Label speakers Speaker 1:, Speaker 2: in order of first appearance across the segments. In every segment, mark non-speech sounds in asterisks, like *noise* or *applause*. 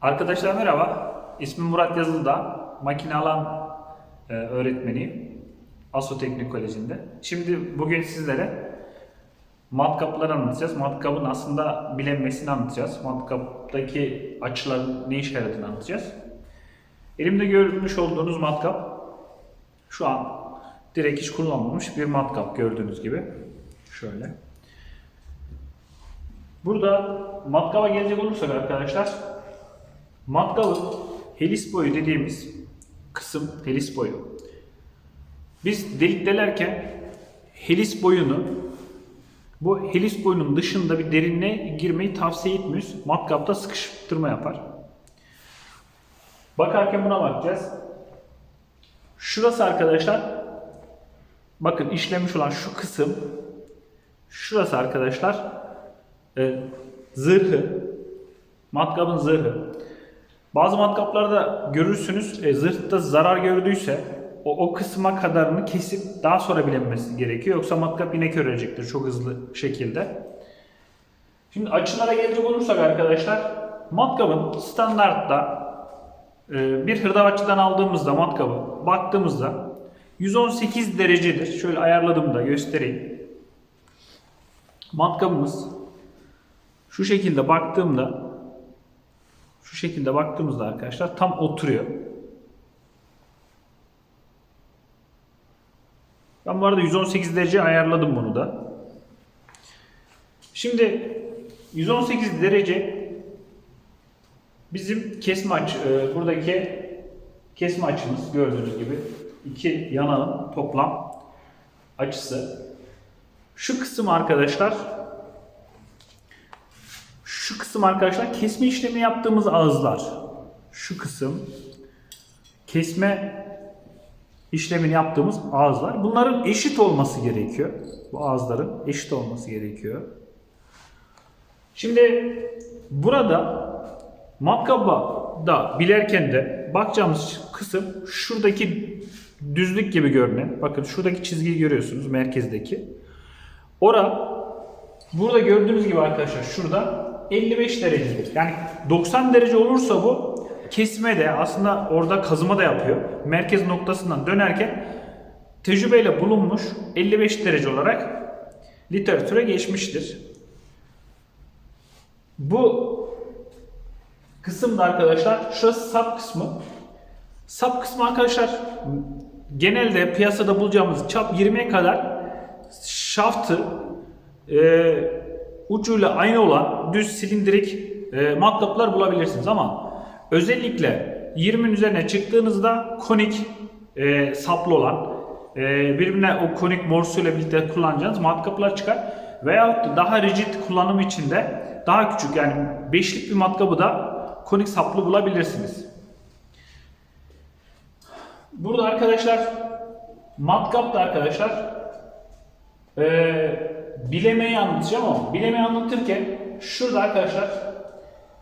Speaker 1: Arkadaşlar merhaba. İsmim Murat Yazıldağ. Makine alan e, öğretmeniyim. Aso Teknik Koleji'nde. Şimdi bugün sizlere matkapları anlatacağız. Matkabın aslında bilinmesini anlatacağız. Matkaptaki açıların ne işe yaradığını anlatacağız. Elimde görmüş olduğunuz matkap şu an direkt hiç kullanılmamış bir matkap gördüğünüz gibi. Şöyle. Burada matkaba gelecek olursak arkadaşlar matkabın helis boyu dediğimiz kısım helis boyu. Biz delik delerken helis boyunu bu helis boyunun dışında bir derinliğe girmeyi tavsiye etmiyoruz. Matkapta sıkıştırma yapar. Bakarken buna bakacağız. Şurası arkadaşlar bakın işlemiş olan şu kısım şurası arkadaşlar e, zırhı matkabın zırhı. Bazı matkaplarda görürsünüz e, zırhta zarar gördüyse o, o kısma kadarını kesip daha sonra bilinmesi gerekiyor. Yoksa matkap yine körecektir çok hızlı şekilde. Şimdi açılara gelecek olursak arkadaşlar matkabın standartta e, bir hırdavatçıdan aldığımızda matkabı baktığımızda 118 derecedir. Şöyle ayarladığımda göstereyim. Matkabımız şu şekilde baktığımda şu şekilde baktığımızda arkadaşlar tam oturuyor. Ben bu arada 118 derece ayarladım bunu da. Şimdi 118 derece bizim kesme açı, e, buradaki kesme açımız gördüğünüz gibi iki yanağın toplam açısı. Şu kısım arkadaşlar şu kısım arkadaşlar kesme işlemi yaptığımız ağızlar. Şu kısım kesme işlemini yaptığımız ağızlar. Bunların eşit olması gerekiyor. Bu ağızların eşit olması gerekiyor. Şimdi burada matkaba da bilerken de bakacağımız kısım şuradaki düzlük gibi görünen. Bakın şuradaki çizgiyi görüyorsunuz merkezdeki. Ora burada gördüğünüz gibi arkadaşlar şurada 55 derecedir. Yani 90 derece olursa bu kesme de aslında orada kazıma da yapıyor. Merkez noktasından dönerken tecrübeyle bulunmuş 55 derece olarak literatüre geçmiştir. Bu kısımda arkadaşlar şurası sap kısmı. Sap kısmı arkadaşlar genelde piyasada bulacağımız çap 20'ye kadar şaftı e, ucuyla aynı olan düz silindirik e, matkaplar bulabilirsiniz ama özellikle 20'nin üzerine çıktığınızda konik e, saplı olan e, birbirine o konik morsuyla birlikte kullanacağınız matkaplar çıkar veyahut da daha rigid kullanım için de daha küçük yani beşlik bir matkabı da konik saplı bulabilirsiniz. Burada arkadaşlar matkap da arkadaşlar ee, bilemeyi anlatacağım ama bilemeyi anlatırken şurada arkadaşlar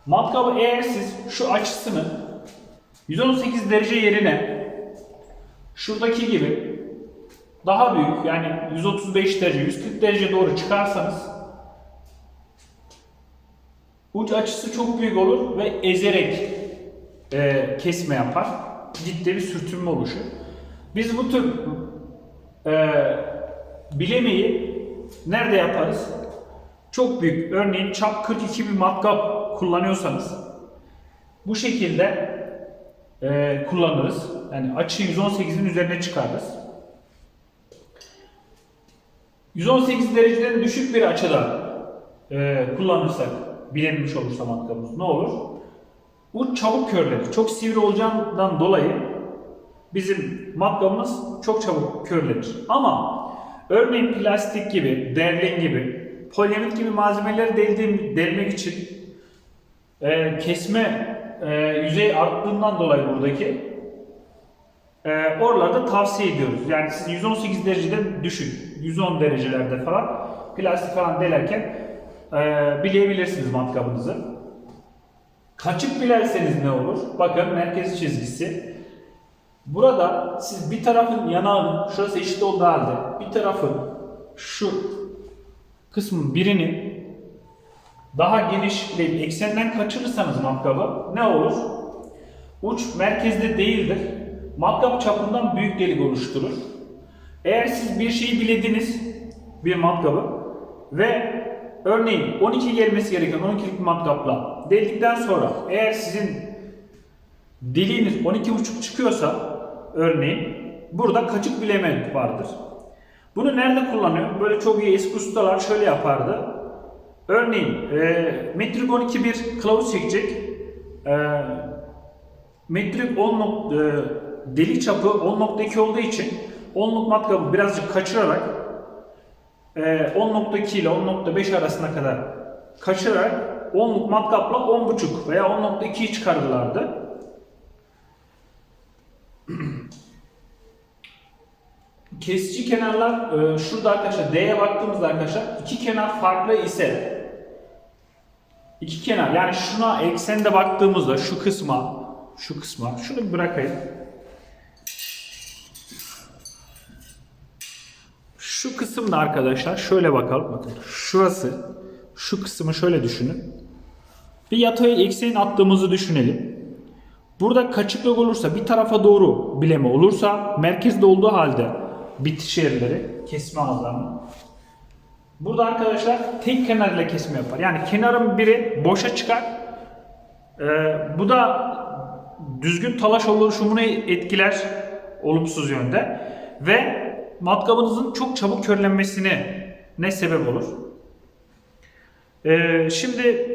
Speaker 1: matkabı eğer siz şu açısını 118 derece yerine şuradaki gibi daha büyük yani 135 derece 140 derece doğru çıkarsanız uç açısı çok büyük olur ve ezerek e, kesme yapar. Ciddi bir sürtünme oluşur. Biz bu tür e, bilemeyi nerede yaparız? Çok büyük, örneğin çap 42 bir matkap kullanıyorsanız bu şekilde e, kullanırız. Yani açı 118'in üzerine çıkarırız. 118 dereceden düşük bir açıda e, kullanırsak, bilinmiş olursa matkabımız ne olur? Uç çabuk körlenir. Çok sivri olacağından dolayı bizim matkabımız çok çabuk körlenir. Ama Örneğin plastik gibi, derlin gibi, polyamit gibi malzemeleri deldiğim, delmek için e, kesme e, yüzey arttığından dolayı buradaki e, oralarda tavsiye ediyoruz. Yani siz 118 dereceden düşün, 110 derecelerde falan plastik falan delerken e, bileyebilirsiniz matkabınızı. Kaçık bilerseniz ne olur? Bakın merkez çizgisi Burada siz bir tarafın yanağını, şurası eşit olduğu halde bir tarafın şu kısmın birini daha genişleyip eksenden kaçırırsanız matkabı ne olur? Uç merkezde değildir. Matkap çapından büyük delik oluşturur. Eğer siz bir şeyi bilediniz, bir matkabı ve örneğin 12 gelmesi gereken 12'lik matkapla deldikten sonra eğer sizin deliğiniz 12.5 çıkıyorsa örneğin burada kaçık bileme vardır. Bunu nerede kullanıyor? Böyle çok iyi eski ustalar şöyle yapardı. Örneğin e, metrik 12 bir kılavuz çekecek. E, metrik 10 nok- e, delik çapı 10.2 olduğu için 10'luk matkabı birazcık kaçırarak e, 10.2 ile 10.5 arasına kadar kaçırarak 10'luk matkapla 10.5 veya 10.2'yi çıkardılardı. *clears throat* Kesici kenarlar e, şurada arkadaşlar D'ye baktığımızda arkadaşlar iki kenar farklı ise iki kenar yani şuna eksende baktığımızda şu kısma şu kısma şunu bırakayım. Şu kısımda arkadaşlar şöyle bakalım bakın şurası şu kısmı şöyle düşünün. Bir yatay eksen attığımızı düşünelim. Burada kaçıklık olursa bir tarafa doğru bileme olursa merkezde olduğu halde bitiş yerleri kesme ağızlarını. Burada arkadaşlar tek kenar ile kesme yapar. Yani kenarın biri boşa çıkar. Ee, bu da düzgün talaş oluşumunu etkiler olumsuz yönde ve matkabınızın çok çabuk körlenmesine ne sebep olur? Ee, şimdi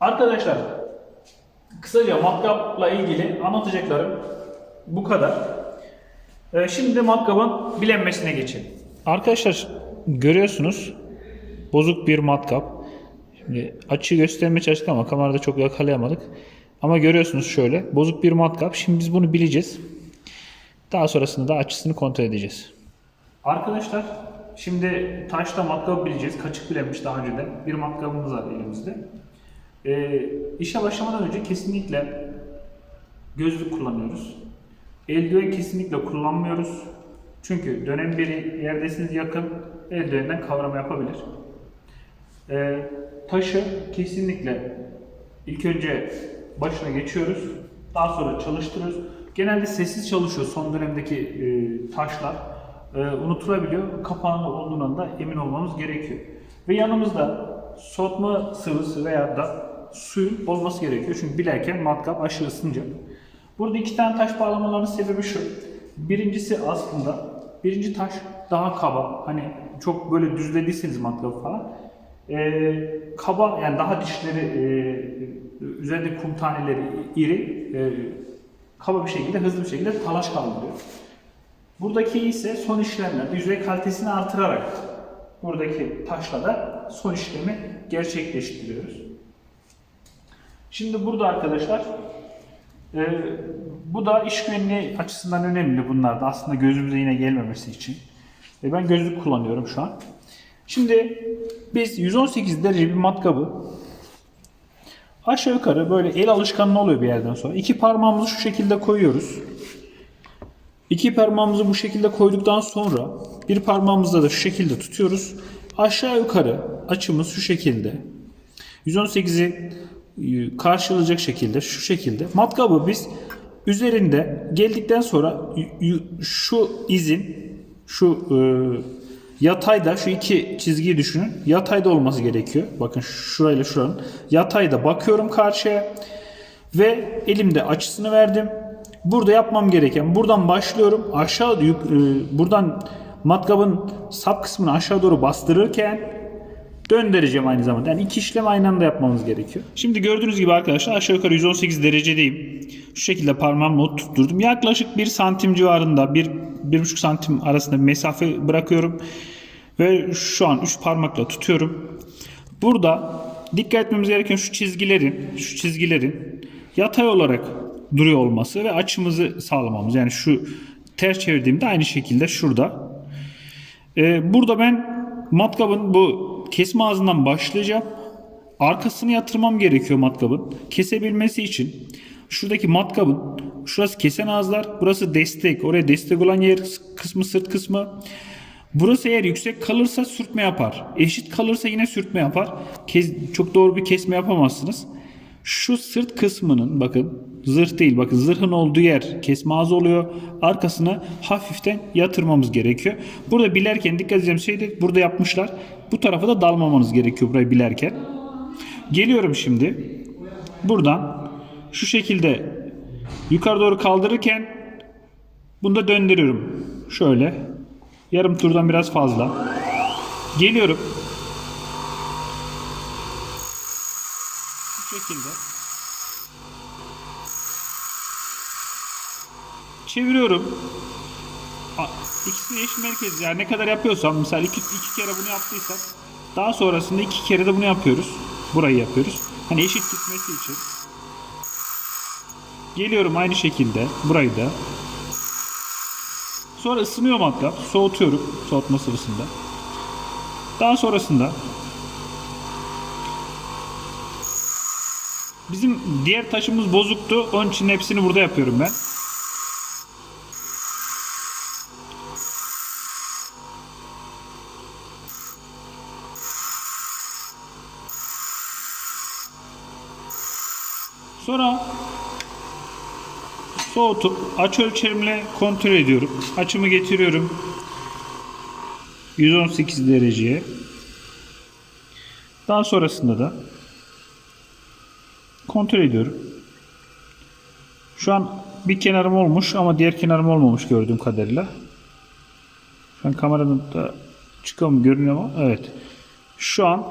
Speaker 1: arkadaşlar kısaca matkapla ilgili anlatacaklarım bu kadar. Ee, şimdi matkabın bilenmesine geçelim. Arkadaşlar görüyorsunuz bozuk bir matkap. Şimdi açı göstermeye çalıştık ama kamerada çok yakalayamadık. Ama görüyorsunuz şöyle bozuk bir matkap. Şimdi biz bunu bileceğiz. Daha sonrasında da açısını kontrol edeceğiz. Arkadaşlar şimdi taşla matkabı bileceğiz. Kaçık bilenmiş daha önceden. Bir matkabımız var elimizde. Ee, işe başlamadan önce kesinlikle gözlük kullanıyoruz. Eldiven kesinlikle kullanmıyoruz. Çünkü dönem biri yerdesiniz yakın eldivenden kavrama yapabilir. Ee, taşı kesinlikle ilk önce başına geçiyoruz. Daha sonra çalıştırıyoruz. Genelde sessiz çalışıyor son dönemdeki e, taşlar. E, unutulabiliyor. Kapağında olduğundan da emin olmamız gerekiyor. Ve yanımızda soğutma sıvısı veya da suyun olması gerekiyor. Çünkü bilerken matkap aşırı ısınacak. Burada iki tane taş bağlamalarının sebebi şu. Birincisi aslında birinci taş daha kaba. Hani çok böyle düzlediyseniz matkabı falan. Ee, kaba yani daha dişleri e, üzerinde kum taneleri iri e, kaba bir şekilde hızlı bir şekilde talaş kaldırıyor. Buradaki ise son işlemler yüzey kalitesini artırarak buradaki taşla da son işlemi gerçekleştiriyoruz. Şimdi burada arkadaşlar e, bu da iş güvenliği açısından önemli bunlar da aslında gözümüze yine gelmemesi için. E, ben gözlük kullanıyorum şu an. Şimdi biz 118 derece bir matkabı aşağı yukarı böyle el alışkanlığı oluyor bir yerden sonra. İki parmağımızı şu şekilde koyuyoruz. İki parmağımızı bu şekilde koyduktan sonra bir parmağımızla da şu şekilde tutuyoruz. Aşağı yukarı açımız şu şekilde. 118'i e, karşılayacak şekilde şu şekilde. Matkabı biz üzerinde geldikten sonra şu izin şu e, yatayda şu iki çizgiyi düşünün. Yatayda olması gerekiyor. Bakın şurayla şuranın. Yatayda bakıyorum karşıya ve elimde açısını verdim. Burada yapmam gereken buradan başlıyorum. Aşağı e, buradan matkabın sap kısmını aşağı doğru bastırırken döndüreceğim aynı zamanda. Yani iki işlem aynı anda yapmamız gerekiyor. Şimdi gördüğünüz gibi arkadaşlar aşağı yukarı 118 derecedeyim. Şu şekilde parmağımla tutturdum. Yaklaşık 1 santim civarında, 1 1,5 santim arasında bir mesafe bırakıyorum. Ve şu an 3 parmakla tutuyorum. Burada dikkat etmemiz gereken şu çizgilerin, şu çizgilerin yatay olarak duruyor olması ve açımızı sağlamamız. Yani şu ters çevirdiğimde aynı şekilde şurada. Ee, burada ben matkabın bu kesme ağzından başlayacağım. Arkasını yatırmam gerekiyor matkabın. Kesebilmesi için şuradaki matkabın şurası kesen ağızlar, burası destek. Oraya destek olan yer kısmı sırt kısmı. Burası eğer yüksek kalırsa sürtme yapar. Eşit kalırsa yine sürtme yapar. Kes, çok doğru bir kesme yapamazsınız. Şu sırt kısmının bakın zırh değil bakın zırhın olduğu yer kesme ağzı oluyor. Arkasına hafiften yatırmamız gerekiyor. Burada bilerken dikkat edeceğim şey de burada yapmışlar. Bu tarafa da dalmamanız gerekiyor burayı bilerken. Geliyorum şimdi. Buradan şu şekilde yukarı doğru kaldırırken bunu da döndürüyorum. Şöyle. Yarım turdan biraz fazla. Geliyorum. Bu şekilde. Çeviriyorum. A- İkisi de eşit merkez. Yani ne kadar yapıyorsam mesela iki, iki kere bunu yaptıysak daha sonrasında iki kere de bunu yapıyoruz. Burayı yapıyoruz. Hani eşit gitmesi için. Geliyorum aynı şekilde. Burayı da. Sonra ısınıyor matkap. Soğutuyorum. Soğutma sırasında. Daha sonrasında bizim diğer taşımız bozuktu. Onun için hepsini burada yapıyorum ben. Sonra soğutup aç ölçerimle kontrol ediyorum. Açımı getiriyorum. 118 dereceye. Daha sonrasında da kontrol ediyorum. Şu an bir kenarım olmuş ama diğer kenarım olmamış gördüğüm kadarıyla. Şu an kameranın da çıkıyor mu görünüyor mu? Evet. Şu an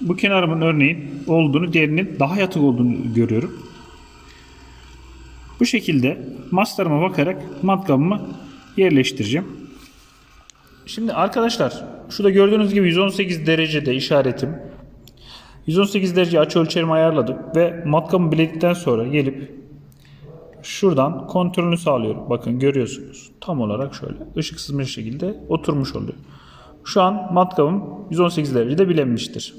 Speaker 1: bu kenarımın örneğin olduğunu, diğerinin daha yatık olduğunu görüyorum. Bu şekilde mastarıma bakarak matkabımı yerleştireceğim. Şimdi arkadaşlar şurada gördüğünüz gibi 118 derecede işaretim. 118 derece açı ölçerimi ayarladık ve matkabımı biledikten sonra gelip şuradan kontrolünü sağlıyorum. Bakın görüyorsunuz. Tam olarak şöyle ışıksız bir şekilde oturmuş oluyor. Şu an matkabım 118 derecede bilenmiştir.